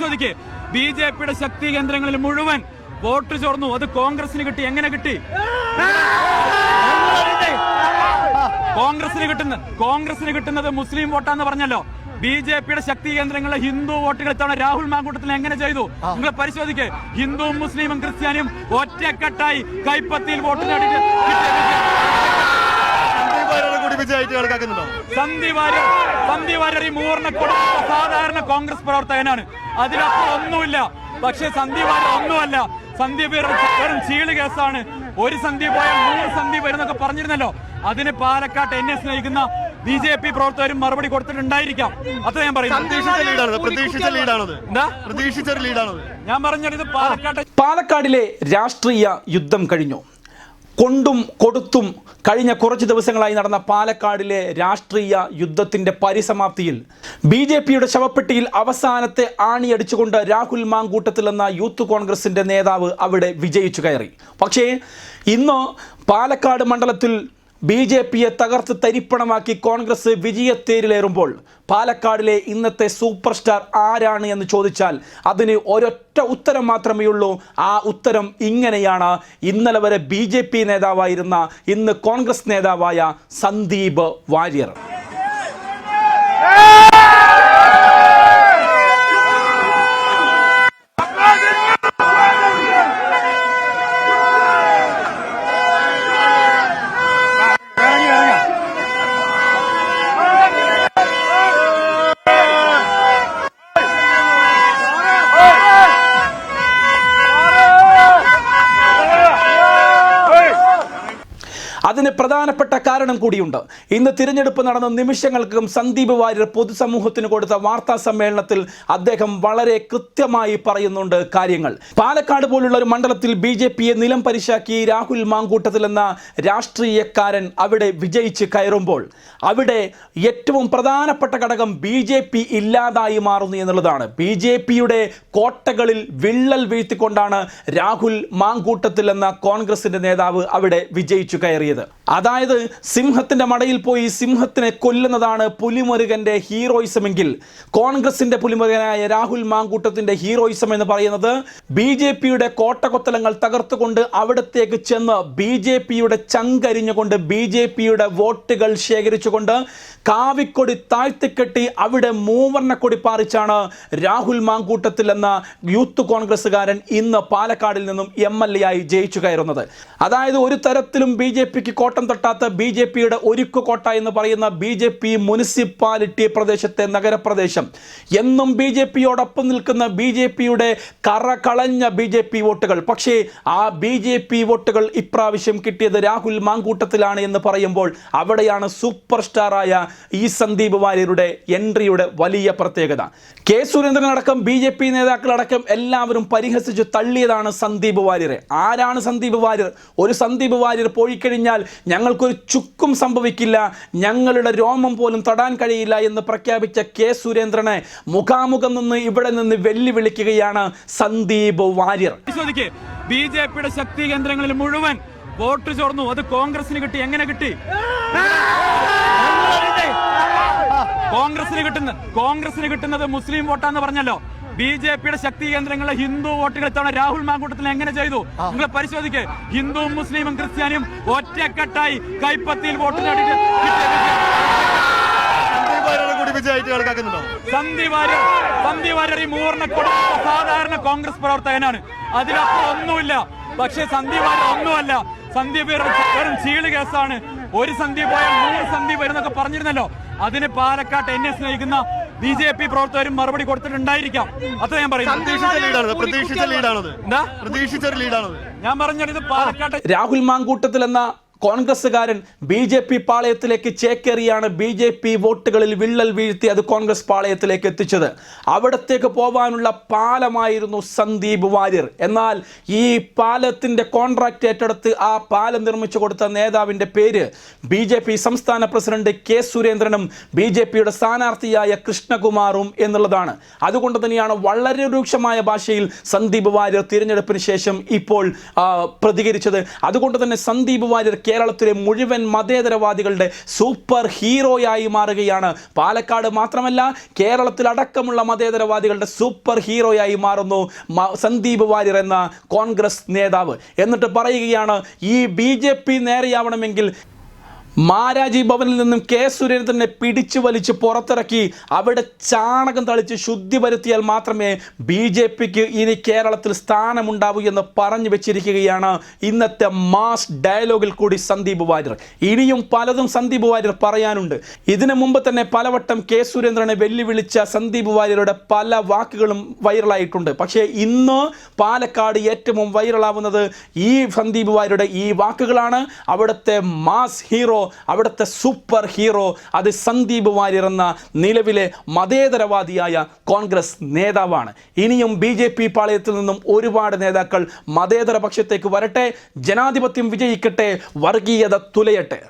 പരിശോധിക്ക്. B J പിയുടെ ശക്തി കേന്ദ്രങ്ങളിൽ മുഴുവൻ വോട്ട് ചോർന്നു. അത് കോൺഗ്രസിന് കിട്ടി. എങ്ങനെ കിട്ടി? കോൺഗ്രസിന് കിട്ടുന്ന കോൺഗ്രസിന് കിട്ടുന്നത് മുസ്ലിം വോട്ടാന്ന് പറഞ്ഞല്ലോ. ബി ജെ പിയുടെ ശക്തി കേന്ദ്രങ്ങളിലെ ഹിന്ദു വോട്ടുകൾ ഇത്തവണ രാഹുൽ മാങ്കൂട്ടത്തിൽ എങ്ങനെ ചെയ്തു? നിങ്ങൾ പരിശോധിക്ക്. ഹിന്ദുവും മുസ്ലിമും ക്രിസ്ത്യാനിയും ഒറ്റക്കെട്ടായി കൈപ്പത്തിയിൽ വോട്ട് നേടിയിട്ട്. സന്ദീപ് കണക്കാക്കുന്നുണ്ടോ സന്ധി വാര്യർ സന്ധി വാര്യർ ഈ കൊടുത്ത സാധാരണ കോൺഗ്രസ് പ്രവർത്തകനാണ്. അതിലപ്പുറം ഒന്നുമില്ല. പക്ഷേ സന്ദീപ് ഒന്നുമല്ല. സന്ദീപ് വെറും ചീൾ കേസാണ്. ഒരു സന്ദീപ് പോയാൽ നൂറ് സന്ദീപ് വരുന്നൊക്കെ പറഞ്ഞിരുന്നല്ലോ. അതിന് പാലക്കാട്ട് എന്നെ സ്നേഹിക്കുന്ന ബി ജെ പി പ്രവർത്തകരും മറുപടി കൊടുത്തിട്ടുണ്ടായിരിക്കാം. അത്ര ഞാൻ പറയുന്നത്. ഞാൻ പറഞ്ഞത് പാലക്കാട് പാലക്കാട്ടെ പാലക്കാടിലെ രാഷ്ട്രീയ യുദ്ധം കഴിഞ്ഞു. കൊണ്ടും കൊടുത്തും കഴിഞ്ഞ കുറച്ച് ദിവസങ്ങളായി നടന്ന പാലക്കാടിലെ രാഷ്ട്രീയ യുദ്ധത്തിന്റെ പരിസമാപ്തിയിൽ ബി ജെ പിയുടെ ശവപ്പെട്ടിയിൽ അവസാനത്തെ ആണിയടിച്ചുകൊണ്ട് രാഹുൽ മാങ്കൂട്ടത്തിൽ എന്ന യൂത്ത് കോൺഗ്രസിന്റെ നേതാവ് അവിടെ വിജയിച്ചു കയറി. പക്ഷേ ഇന്ന് പാലക്കാട് മണ്ഡലത്തിൽ ബി ജെ പിയെ തകർത്ത് തരിപ്പണമാക്കി കോൺഗ്രസ് വിജയത്തേരിലേറുമ്പോൾ പാലക്കാടിലെ ഇന്നത്തെ സൂപ്പർ സ്റ്റാർ ആരാണ് എന്ന് ചോദിച്ചാൽ അതിന് ഒരൊറ്റ ഉത്തരം മാത്രമേ ഉള്ളൂ. ആ ഉത്തരം ഇങ്ങനെയാണ്. ഇന്നലെ വരെ ബി ജെ പി നേതാവായിരുന്ന ഇന്ന് കോൺഗ്രസ് നേതാവായ സന്ദീപ് വാര്യർ. അതിന് പ്രധാനപ്പെട്ട കാരണം കൂടിയുണ്ട്. ഇന്ന് തിരഞ്ഞെടുപ്പ് നടന്ന നിമിഷങ്ങൾക്കും സന്ദീപ് വാര്യർ പൊതുസമൂഹത്തിന് കൊടുത്ത വാർത്താ സമ്മേളനത്തിൽ അദ്ദേഹം വളരെ കൃത്യമായി പറയുന്നുണ്ട് കാര്യങ്ങൾ. പാലക്കാട് പോലുള്ള ഒരു മണ്ഡലത്തിൽ ബി ജെ പിയെ നിലം പരിശാക്കി രാഹുൽ മാങ്കൂട്ടത്തിൽ എന്ന രാഷ്ട്രീയക്കാരൻ അവിടെ വിജയിച്ച് കയറുമ്പോൾ അവിടെ ഏറ്റവും പ്രധാനപ്പെട്ട ഘടകം ബി ജെ പി ഇല്ലാതായി മാറുന്നു എന്നുള്ളതാണ്. ബി ജെ പിയുടെ കോട്ടകളിൽ വിള്ളൽ വീഴ്ത്തിക്കൊണ്ടാണ് രാഹുൽ മാങ്കൂട്ടത്തിൽ എന്ന കോൺഗ്രസിന്റെ നേതാവ് അവിടെ വിജയിച്ചു കയറിയത്. അതായത് സിംഹത്തിന്റെ മടയിൽ പോയി സിംഹത്തിനെ കൊല്ലുന്നതാണ് പുലിമുരുകന്റെ ഹീറോയിസമെങ്കിൽ. കോൺഗ്രസിന്റെ പുലിമുരുകനായ രാഹുൽ മാങ്കൂട്ടത്തിന്റെ ഹീറോയിസം എന്ന് പറയുന്നത് ബി ജെ പിയുടെ കോട്ടകൊത്തലങ്ങൾ തകർത്തുകൊണ്ട് അവിടത്തേക്ക് ചെന്ന് ബി ജെ പിയുടെ ചങ്കരിഞ്ഞുകൊണ്ട് ബി ജെ പിയുടെ വോട്ടുകൾ ശേഖരിച്ചുകൊണ്ട് കാവിക്കൊടി താഴ്ത്തിക്കെട്ടി അവിടെ മൂവർണക്കൊടി പാറിച്ചാണ് രാഹുൽ മാങ്കൂട്ടത്തിൽ എന്ന യൂത്ത് കോൺഗ്രസ്സുകാരൻ ഇന്ന് പാലക്കാടിൽ നിന്നും എം എൽ എ ആയി ജയിച്ചു കയറുന്നത്. അതായത് ഒരു തരത്തിലും ബി ജെ പിക്ക് കോട്ടം തട്ടാത്ത ബി ജെ പിയുടെ ഒരുക്കു കോട്ട എന്ന് പറയുന്ന ബി ജെ പി മുനിസിപ്പാലിറ്റി പ്രദേശത്തെ നഗരപ്രദേശം. എന്നും ബി ജെ പിയോടൊപ്പം നിൽക്കുന്ന ബി ജെ പിയുടെ കറ കളഞ്ഞ ബി ജെ പി വോട്ടുകൾ. പക്ഷേ ആ ബി ജെ പി വോട്ടുകൾ ഇപ്രാവശ്യം കിട്ടിയത് രാഹുൽ മാങ്കൂട്ടത്തിലാണ് എന്ന് പറയുമ്പോൾ അവിടെയാണ് സൂപ്പർ സ്റ്റാറായ ഈ സന്ദീപ് വാര്യരുടെ എൻട്രിയുടെ വലിയ പ്രത്യേകത. കെ സുരേന്ദ്രൻ അടക്കം ബി ജെ പി നേതാക്കളടക്കം എല്ലാവരും പരിഹസിച്ച് തള്ളിയതാണ് സന്ദീപ് വാര്യരെ. ആരാണ് സന്ദീപ് വാര്യർ? ഒരു സന്ദീപ് വാര്യർ പോയിക്കഴിഞ്ഞാൽ ഞങ്ങൾക്കൊരു ചുക്കും സംഭവിക്കില്ല ഞങ്ങളുടെ രോമം പോലും തൊടാൻ കഴിയില്ല എന്ന് പ്രഖ്യാപിച്ച കെ സുരേന്ദ്രനെ മുഖാമുഖം നിന്ന് ഇവിടെ നിന്ന് വെല്ലുവിളിക്കുകയാണ് സന്ദീപ് വാര്യർ. ബി ജെ പിയുടെ ശക്തി കേന്ദ്രങ്ങളിൽ മുഴുവൻ വോട്ട് ചോർന്നു. അത് കോൺഗ്രസിന് കിട്ടി. എങ്ങനെ കിട്ടി? കോൺഗ്രസിന് കിട്ടുന്ന കോൺഗ്രസിന് കിട്ടുന്നത് മുസ്ലിം വോട്ടാന്ന് പറഞ്ഞല്ലോ. ബി ജെ പിയുടെ ശക്തി കേന്ദ്രങ്ങളിലെ ഹിന്ദു വോട്ടുകൾ ഇത്തവണ രാഹുൽ മാങ്കൂട്ടത്തിൽ എങ്ങനെ ചെയ്തു? നിങ്ങൾ പരിശോധിക്ക്. ഹിന്ദുവും മുസ്ലിമും ക്രിസ്ത്യാനിയും ഒറ്റക്കെട്ടായി കൈപ്പത്തിയിൽ വോട്ട് നേടിയിട്ട് സന്ധി വാര്യർ സന്ധി വാര്യർ ഈ സാധാരണ കോൺഗ്രസ് പ്രവർത്തകനാണ്. അതിലപ്പുറം ഒന്നുമില്ല. പക്ഷേ സന്ധി വാര്യർ ഒന്നുമല്ല. സന്ധി വെറും വെറും ചീൾ കേസാണ്. ഒരു സന്ധി പോയാൽ നൂറ് സന്ധി വരുന്നൊക്കെ പറഞ്ഞിരുന്നല്ലോ. അതിന് പാലക്കാട്ട് എന്നെ സ്നേഹിക്കുന്ന ബി ജെ പി പ്രവർത്തകരും മറുപടി കൊടുത്തിട്ടുണ്ടായിരിക്കാം. അത്ര ഞാൻ പറയുന്നത്. പ്രതീക്ഷിച്ച ലീഡാണത് പ്രതീക്ഷിച്ച ലീഡാണത് എന്താ? ഞാൻ പറഞ്ഞത് ഇത് പാലക്കാട്ട് രാഹുൽ മാങ്കൂട്ടത്തിൽ എന്ന കോൺഗ്രസ്സുകാരൻ ബി ജെ പി പാളയത്തിലേക്ക് ചേക്കേറിയാണ് ബി ജെ പി വോട്ടുകളിൽ വിള്ളൽ വീഴ്ത്തി അത് കോൺഗ്രസ് പാളയത്തിലേക്ക് എത്തിച്ചത്. അവിടത്തേക്ക് പോവാനുള്ള പാലമായിരുന്നു സന്ദീപ് വാര്യർ. എന്നാൽ ഈ പാലത്തിന്റെ കോൺട്രാക്റ്റ് ഏറ്റെടുത്ത് ആ പാലം നിർമ്മിച്ചു കൊടുത്ത നേതാവിന്റെ പേര് ബി ജെ പി സംസ്ഥാന പ്രസിഡന്റ് കെ സുരേന്ദ്രനും ബി ജെ പിയുടെ സ്ഥാനാർത്ഥിയായ കൃഷ്ണകുമാറും എന്നുള്ളതാണ്. അതുകൊണ്ട് തന്നെയാണ് വളരെ രൂക്ഷമായ ഭാഷയിൽ സന്ദീപ് വാര്യർ തിരഞ്ഞെടുപ്പിന് ശേഷം ഇപ്പോൾ പ്രതികരിച്ചത്. അതുകൊണ്ട് തന്നെ സന്ദീപ് വാര്യർ കേരളത്തിലെ മുഴുവൻ മതേതരവാദികളുടെ സൂപ്പർ ഹീറോയായി മാറുകയാണ്. പാലക്കാട് മാത്രമല്ല കേരളത്തിലടക്കമുള്ള മതേതരവാദികളുടെ സൂപ്പർ ഹീറോയായി മാറുന്നു സന്ദീപ് വാര്യർ എന്ന കോൺഗ്രസ് നേതാവ്. എന്നിട്ട് പറയുകയാണ് ഈ ബി ജെ പി നേരെയാവണമെങ്കിൽ മാരാജി ഭവനിൽ നിന്നും കെ സുരേന്ദ്രനെ പിടിച്ചു വലിച്ച് പുറത്തിറക്കി അവിടെ ചാണകം തളിച്ച് ശുദ്ധി വരുത്തിയാൽ മാത്രമേ ബി ജെ പിക്ക് ഇനി കേരളത്തിൽ സ്ഥാനമുണ്ടാവൂ എന്ന് പറഞ്ഞു വെച്ചിരിക്കുകയാണ് ഇന്നത്തെ മാസ് ഡയലോഗിൽ കൂടി സന്ദീപ് വാര്യർ. ഇനിയും പലതും സന്ദീപ് വാര്യർ പറയാനുണ്ട്. ഇതിനു മുമ്പ് തന്നെ പലവട്ടം കെ സുരേന്ദ്രനെ വെല്ലുവിളിച്ച സന്ദീപ് വാര്യരുടെ പല വാക്കുകളും വൈറലായിട്ടുണ്ട്. പക്ഷേ ഇന്ന് പാലക്കാട് ഏറ്റവും വൈറലാവുന്നത് ഈ സന്ദീപ് വാര്യരുടെ ഈ വാക്കുകളാണ്. അവിടുത്തെ മാസ് ഹീറോ അവിടുത്തെ സൂപ്പർ ഹീറോ അത് സന്ദീപ് വാര്യർ എന്ന നിലവിലെ മതേതരവാദിയായ കോൺഗ്രസ് നേതാവാണ്. ഇനിയും ബി ജെ പി പാളയത്തിൽ നിന്നും ഒരുപാട് നേതാക്കൾ മതേതര പക്ഷത്തേക്ക് വരട്ടെ ജനാധിപത്യം വിജയിക്കട്ടെ വർഗീയത തുലയട്ടെ.